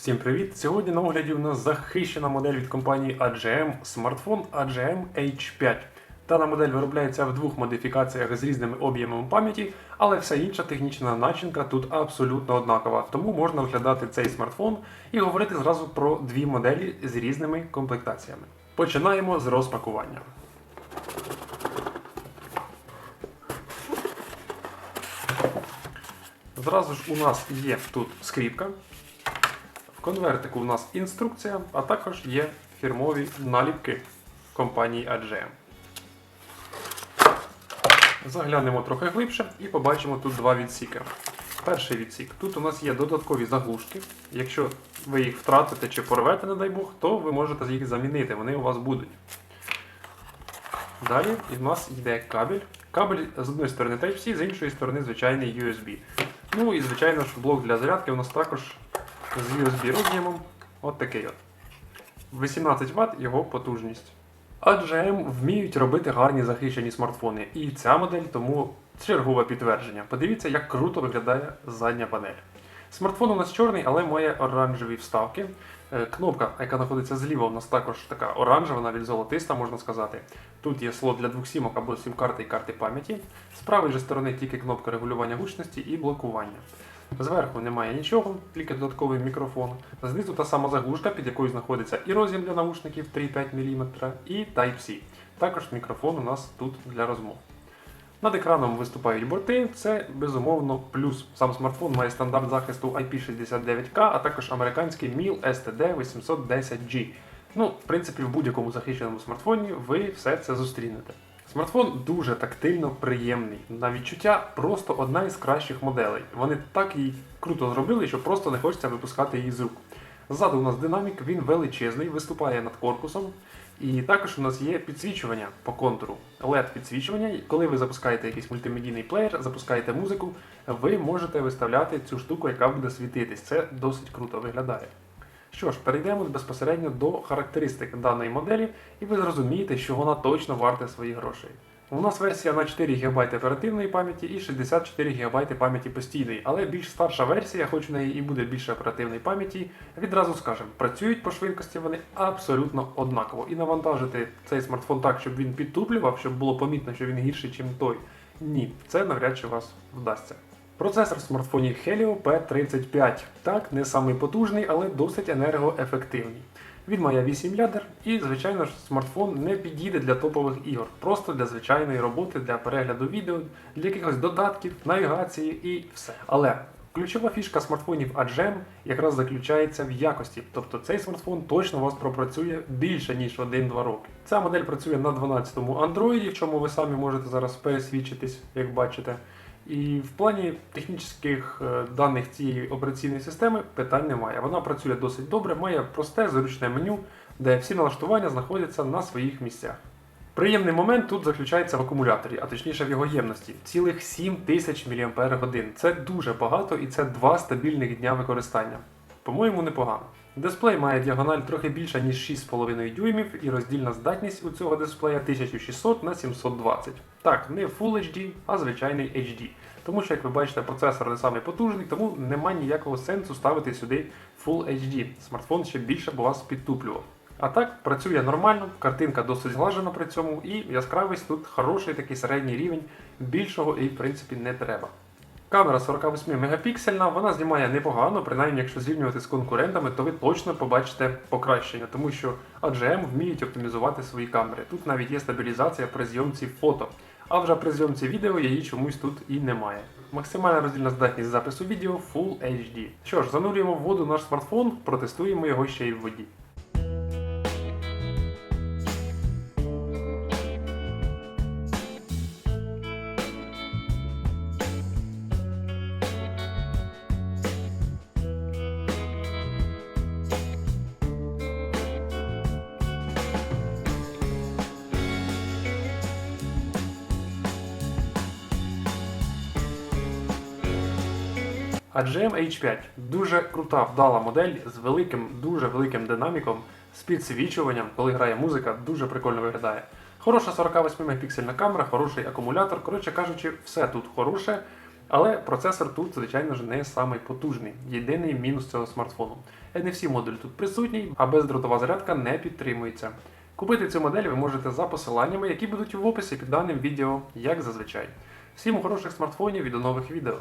Всім привіт! Сьогодні на огляді у нас захищена модель від компанії AGM смартфон AGM H5. Дана модель виробляється в двох модифікаціях з різними об'ємами пам'яті, але вся інша технічна начинка тут абсолютно однакова. Тому можна оглядати цей смартфон і говорити зразу про дві моделі з різними комплектаціями. Починаємо з розпакування. Зразу ж у нас є тут скріпка. В конвертику у нас інструкція, а також є фірмові наліпки компанії AGM. Заглянемо трохи глибше і побачимо тут два відсіки. Перший відсік. Тут у нас є додаткові заглушки. Якщо ви їх втратите чи порвете, не дай Бог, то ви можете їх замінити, вони у вас будуть. Далі у нас йде кабель. Кабель з одної сторони Type-C, з іншої сторони звичайний USB. Ну і звичайно ж блок для зарядки у нас також з USB роз'ємом. От такий от. 18 Вт його потужність. AGM вміють робити гарні захищені смартфони. І ця модель тому чергове підтвердження. Подивіться, як круто виглядає задня панель. Смартфон у нас чорний, але має оранжеві вставки. Е, Кнопка, яка знаходиться зліва, у нас також така оранжева, навіть золотиста, можна сказати. Тут є слот для двох сімок або сім-карти і карти пам'яті. З правої же сторони тільки кнопка регулювання гучності і блокування. Зверху немає нічого, тільки додатковий мікрофон. Знизу та сама заглушка, під якою знаходиться і роз'єм для наушників 3,5 мм, і Type-C. Також мікрофон у нас тут для розмов. Над екраном виступають борти, це безумовно плюс. Сам смартфон має стандарт захисту IP69K, а також американський MIL STD 810G. Ну, в принципі, в будь-якому захищеному смартфоні ви все це зустрінете. Смартфон дуже тактильно приємний. На відчуття просто одна із кращих моделей. Вони так її круто зробили, що просто не хочеться випускати її з рук. Ззаду у нас динамік, він величезний, виступає над корпусом. І також у нас є підсвічування по контуру. led підсвічування. Коли ви запускаєте якийсь мультимедійний плеєр, запускаєте музику, ви можете виставляти цю штуку, яка буде світитись. Це досить круто виглядає. Що ж, перейдемо безпосередньо до характеристик даної моделі, і ви зрозумієте, що вона точно варта своїх грошей. У нас версія на 4 ГБ оперативної пам'яті і 64 ГБ пам'яті постійної, але більш старша версія, хоч у неї і буде більше оперативної пам'яті, відразу скажемо, працюють по швидкості вони абсолютно однаково. І навантажити цей смартфон так, щоб він підтуплював, щоб було помітно, що він гірший, ніж той. Ні, це навряд чи вас вдасться. Процесор в смартфоні Helio P35. Так, не самий потужний, але досить енергоефективний. Він має 8 ядер, і, звичайно ж, смартфон не підійде для топових ігор, просто для звичайної роботи, для перегляду відео, для якихось додатків, навігації і все. Але ключова фішка смартфонів AGM якраз заключається в якості. Тобто цей смартфон точно вас пропрацює більше ніж 1-2 роки. Ця модель працює на 12-му Android, в чому ви самі можете зараз пересвідчитись, як бачите. І в плані технічних е, даних цієї операційної системи питань немає. Вона працює досить добре, має просте зручне меню, де всі налаштування знаходяться на своїх місцях. Приємний момент тут заключається в акумуляторі, а точніше в його ємності. Цілих 7000 мАч. Це дуже багато і це два стабільних дня використання. По-моєму, непогано. Дисплей має діагональ трохи більша, ніж 6,5 дюймів, і роздільна здатність у цього дисплея 1600 на 720. Так, не Full HD, а звичайний HD. Тому що, як ви бачите, процесор не самий потужний, тому немає ніякого сенсу ставити сюди Full HD. Смартфон ще більше б вас підтуплював. А так, працює нормально, картинка досить зглажена при цьому, і яскравість тут хороший такий середній рівень, більшого і в принципі не треба. Камера 48 мегапіксельна, вона знімає непогано, принаймні якщо зрівнювати з конкурентами, то ви точно побачите покращення, тому що AGM вміють оптимізувати свої камери. Тут навіть є стабілізація при зйомці фото, а вже при зйомці відео її чомусь тут і немає. Максимальна роздільна здатність запису відео Full HD. Що ж, занурюємо в воду наш смартфон, протестуємо його ще й в воді. AGM H5 дуже крута, вдала модель з великим, дуже великим динаміком, з підсвічуванням, коли грає музика, дуже прикольно виглядає. Хороша 48 мегапіксельна камера, хороший акумулятор. Коротше кажучи, все тут хороше. Але процесор тут, звичайно ж, не самий потужний. Єдиний мінус цього смартфону. NFC модуль тут присутній, а бездротова зарядка не підтримується. Купити цю модель ви можете за посиланнями, які будуть в описі під даним відео, як зазвичай. Всім хороших смартфонів і до нових відео.